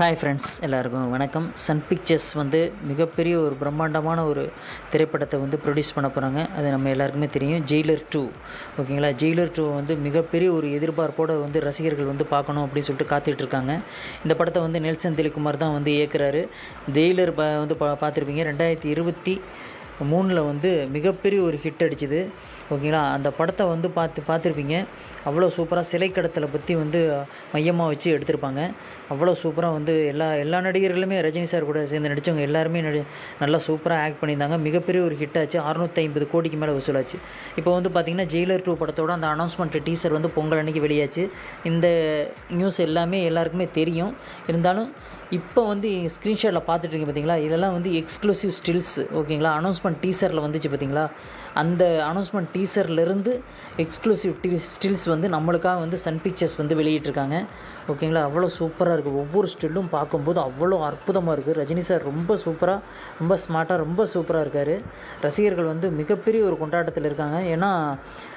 Hi friends எல்லாருக்கும் வணக்கம். Sun pictures வந்து மிகப்பெரிய ஒரு பிரம்மாண்டமான ஒரு திரைப்படத்தை வந்து ப்ரொடியூஸ் பண்ண போகிறாங்க அது நம்ம எல்லாருக்குமே தெரியும். ஜெயிலர் டூ ஓகேங்களா ஜெயிலர் டூ வந்து மிகப்பெரிய ஒரு எதிர்பார்ப்போடு வந்து ரசிகர்கள் வந்து பார்க்கணும் அப்படின்னு சொல்லிட்டு காத்துட்டு இருக்காங்க. இந்த படத்தை வந்து நெல்சன் திலக்குமார் தான் வந்து இயக்குறாரு. ஜெயிலர் ப வந்து பா பார்த்துருப்பீங்க. ரெண்டாயிரத்தி இருபத்தி மூணில் வந்து மிகப்பெரிய ஒரு ஹிட் அடிச்சுது. ஓகேங்களா? அந்த படத்தை வந்து பார்த்து பார்த்துருப்பீங்க. அவ்வளோ சூப்பராக சிலை கடத்தலை பற்றி வந்து மையமாக வச்சு எடுத்திருப்பாங்க. அவ்வளோ சூப்பராக வந்து எல்லா எல்லா நடிகர்களுமே ரஜினி சார் கூட சேர்ந்து நடித்தவங்க எல்லாருமே நடி நல்லா சூப்பராக ஆக்ட் பண்ணியிருந்தாங்க. மிகப்பெரிய ஒரு ஹிட் ஆச்சு. அறுநூற்றி ஐம்பது கோடிக்கு மேலே வசூலாச்சு. இப்போ வந்து பார்த்திங்கன்னா ஜெயிலர் டூ படத்தோட அந்த அனௌன்ஸ்மெண்ட் டீசர் வந்து பொங்கல் அன்னைக்கு வெளியாச்சு. இந்த நியூஸ் எல்லாமே எல்லாருக்குமே தெரியும். இருந்தாலும் இப்போ வந்து ஸ்க்ரீன்ஷாட்டில் பார்த்துட்ருக்கீங்க பார்த்தீங்களா? இதெல்லாம் வந்து எக்ஸ்க்ளூசிவ் ஸ்டில்ஸ் ஓகேங்களா? அனௌன்ஸ்மெண்ட் டீசரில் வந்துச்சு பார்த்தீங்களா அந்த அனௌன்ஸ்மெண்ட் டீசர்லேருந்து எக்ஸ்க்ளூசிவ் டி ஸ்டில்ஸ் வந்து நம்மளுக்காக வந்து சன் பிக்சர்ஸ் வந்து வெளியிட்டிருக்காங்க. ஓகேங்களா? அவ்வளோ சூப்பராக இருக்குது ஒவ்வொரு ஸ்டில்லும் பார்க்கும்போது அவ்வளோ அற்புதமாக இருக்குது ரஜினி சார் ரொம்ப சூப்பராக ரொம்ப ஸ்மார்ட்டாக ரொம்ப சூப்பராக இருக்கார். ரசிகர்கள் வந்து மிகப்பெரிய ஒரு கொண்டாட்டத்தில் இருக்காங்க. ஏன்னா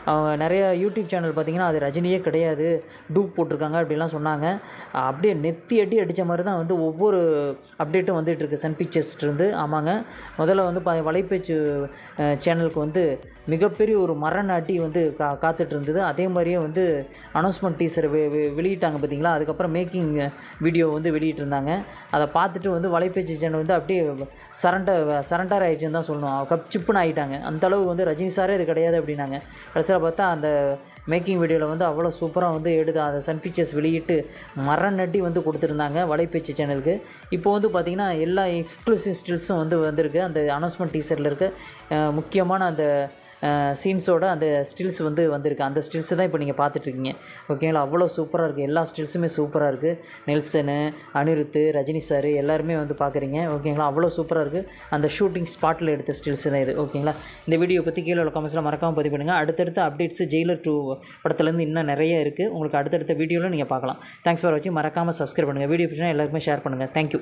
அவங்க யூடியூப் சேனல் பார்த்திங்கன்னா அது ரஜினியே கிடையாது. டூப் போட்டிருக்காங்க அப்படிலாம் சொன்னாங்க. அப்படியே நெத்தி அடி அடித்த மாதிரி தான் வந்து ஒவ்வொரு அப்டேட்டும் வந்துகிட்ருக்கு சன் பிக்சர்ஸ்லேருந்து ஆமாங்க. முதல்ல வந்து ப வலைப்பேச்சு சேனலுக்கு வந்து மிகப்பெரிய ஒரு மரணாட்டி வந்து கா காத்துட்டு இருந்தது அதே மாதிரியே வந்து அனௌன்ஸ்மெண்ட் டீசர் வெ வெளியிட்டாங்க பார்த்தீங்களா அதுக்கப்புறம் மேக்கிங் வீடியோ வந்து வெளியிட்டிருந்தாங்க. அதை பார்த்துட்டு வந்து வலைப்பேச்சு சேனல் வந்து அப்படியே சரண்டர் சரண்டர் ஆயிடுச்சுன்னு தான் சொல்லணும். கப் சிப்புன்னு ஆகிட்டாங்க அந்தளவு வந்து ரஜினி சாரே இது கிடையாது அப்படின்னாங்க. கடைசியில் பார்த்தா அந்த மேக்கிங் வீடியோவில் வந்து அவ்வளோ சூப்பராக வந்து எடுத்து அந்த சன் பிக்சர்ஸ் வெளியிட்டு மரம் வந்து கொடுத்துருந்தாங்க வலைப்பேச்சு சேனலுக்கு இப்போ வந்து பார்த்திங்கன்னா எல்லா எக்ஸ்க்ளூசிவ் ஸ்டில்ஸும் வந்து வந்திருக்கு. அந்த அனௌன்ஸ்மெண்ட் டீசரில் இருக்க முக்கியமான அந்த சீன்ஸோட அந்த ஸ்டில்ஸ் வந்து வந்திருக்கு. அந்த ஸ்டில்ஸ் தான் இப்போ நீங்கள் பார்த்துட்ருக்கீங்க. ஓகேங்களா அவ்வளோ சூப்பராக இருக்குது எல்லா ஸ்டில்ஸுமே சூப்பராக இருக்குது நெல்சனு அனிருத்து ரஜினி சார் எல்லாருமே வந்து பார்க்குறீங்க. ஓகேங்களா அவ்வளோ சூப்பராக இருக்குது அந்த ஷூட்டிங் ஸ்பாட்டில் எடுத்த ஸ்டில்ஸ் தான் இது. ஓகேங்களா இந்த வீடியோ பற்றி கீழே உள்ள கமெண்ட்ஸில் மறக்காமல் பதிவு பண்ணுங்கள் அடுத்தடுத்த அப்டேட்ஸ் ஜெயிலர் டூ படத்துலேருந்து இன்னும் நிறைய இருக்குது உங்களுக்கு அடுத்தடுத்த வீடியோவில் நீங்கள் பார்க்கலாம். தேங்க்ஸ் ஃபார் வச்சு மறக்காமல் சப்ஸ்கிரைப் பண்ணுங்கள் வீடியோ பிடிச்சினா எல்லாருக்குமே ஷேர் பண்ணுங்கள் தேங்க்யூ